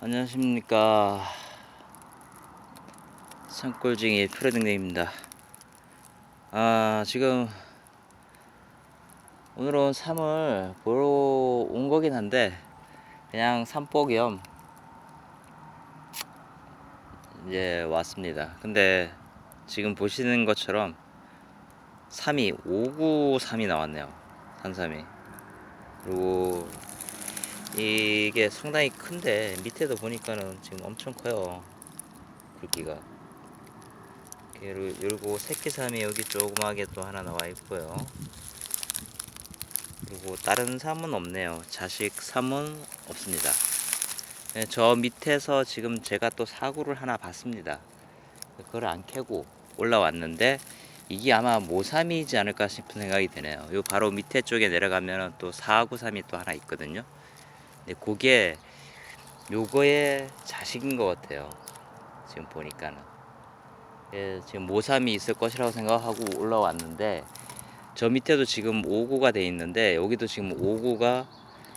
안녕하십니까. 산골쟁이 프레딩네입니다. 아 지금 오늘은 삼을 보러 온 거긴 한데 그냥 산보 겸 이제 왔습니다. 근데 지금 보시는 것처럼 3이 593이 나왔네요. 산삼이. 그리고 이게 상당히 큰데 밑에도 보니까는 지금 엄청 커요. 굵기가. 그리고 새끼삼이 여기 조그맣게 또 하나 나와 있고요. 그리고 다른 삼은 없네요. 자식 삼은 없습니다. 네, 저 밑에서 지금 제가 또 사구를 하나 봤습니다. 그걸 안 캐고 올라왔는데 이게 아마 모삼이지 않을까 싶은 생각이 드네요. 요 바로 밑에 쪽에 내려가면 또 사구삼이 또 하나 있거든요 근데 그게 요거의 자식인 것 같아요. 지금 보니까는. 예, 지금 모삼이 있을 것이라고 생각하고 올라왔는데 저 밑에도 지금 5구가 돼 있는데 여기도 지금 5구가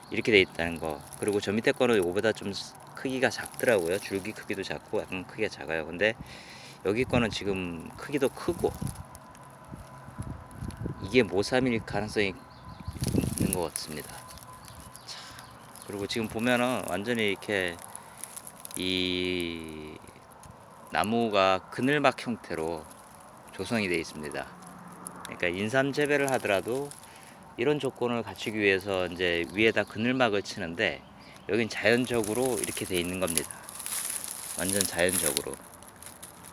이렇게 돼 있다는 거. 그리고 저 밑에 거는 요거보다 좀 크기가 작더라고요. 줄기 크기도 작고 약간 크기가 작아요. 근데 여기 거는 지금 크기도 크고 이게 모삼일 가능성이 있는 것 같습니다. 그리고 지금 보면은 완전히 이렇게 이 나무가 그늘막 형태로 조성이 되어 있습니다. 그러니까 인삼 재배를 하더라도 이런 조건을 갖추기 위해서 이제 위에다 그늘막을 치는데 여긴 자연적으로 이렇게 돼 있는 겁니다. 완전 자연적으로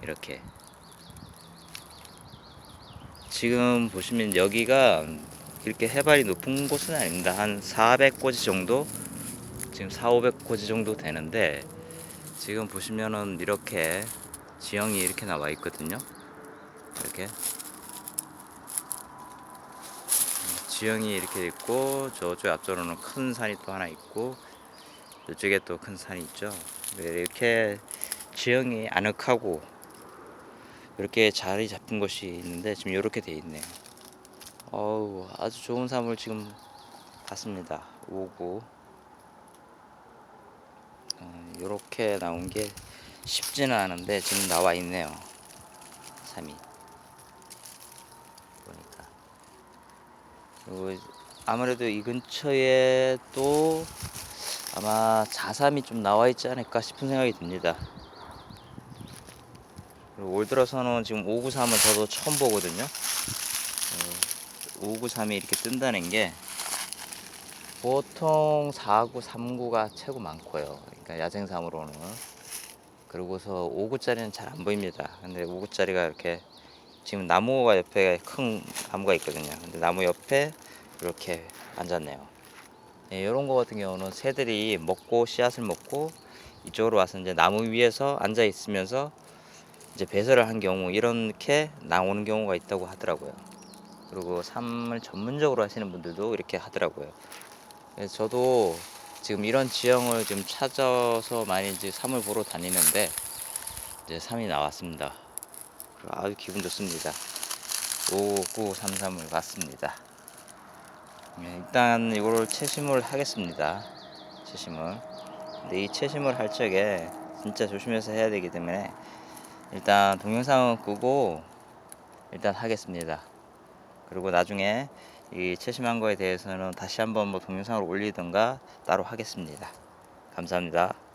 이렇게 지금 보시면 여기가 이렇게 해발이 높은 곳은 아닙니다. 한 400고지 정도 지금 4, 500고지 정도 되는데 지금 보시면은 이렇게 지형이 이렇게 나와 있거든요. 이렇게 지형이 이렇게 있고 저쪽 앞쪽으로는 큰 산이 또 하나 있고 이쪽에 또 큰 산이 있죠. 네, 이렇게 지형이 아늑하고 이렇게 자리 잡힌 곳이 있는데 지금 이렇게 돼 있네요. 어우 아주 좋은 삶을 지금 봤습니다. 오고 이렇게 나온 게 쉽지는 않은데 지금 나와 있네요. 3이 보니까 그리고 아무래도 이 근처에 또 아마 자삼이 좀 나와 있지 않을까 싶은 생각이 듭니다. 그리고 올 들어서는 지금 593은 저도 처음 보거든요. 593이 이렇게 뜬다는 게 보통 4구, 3구가 최고 많고요. 그러니까 야생삼으로는. 그리고서 5구짜리는 잘 안 보입니다. 근데 5구짜리가 이렇게 지금 나무가 옆에 큰 나무가 있거든요. 근데 나무 옆에 이렇게 앉았네요. 예, 이런 거 같은 경우는 새들이 먹고 씨앗을 먹고 이쪽으로 와서 이제 나무 위에서 앉아 있으면서 이제 배설을 한 경우 이렇게 나오는 경우가 있다고 하더라고요. 그리고 삶을 전문적으로 하시는 분들도 이렇게 하더라고요. 그래서 저도 지금 이런 지형을 지금 찾아서 많이 이제 삶을 보러 다니는데 이제 삶이 나왔습니다. 아주 기분 좋습니다. 5933을 봤습니다. 네, 일단 이거를 채심을 하겠습니다. 채심을. 근데 이 채심을 할 적에 진짜 조심해서 해야 되기 때문에 일단 동영상은 끄고 일단 하겠습니다. 그리고 나중에 이 채심한 거에 대해서는 다시 한번 뭐 동영상을 올리든가 따로 하겠습니다. 감사합니다.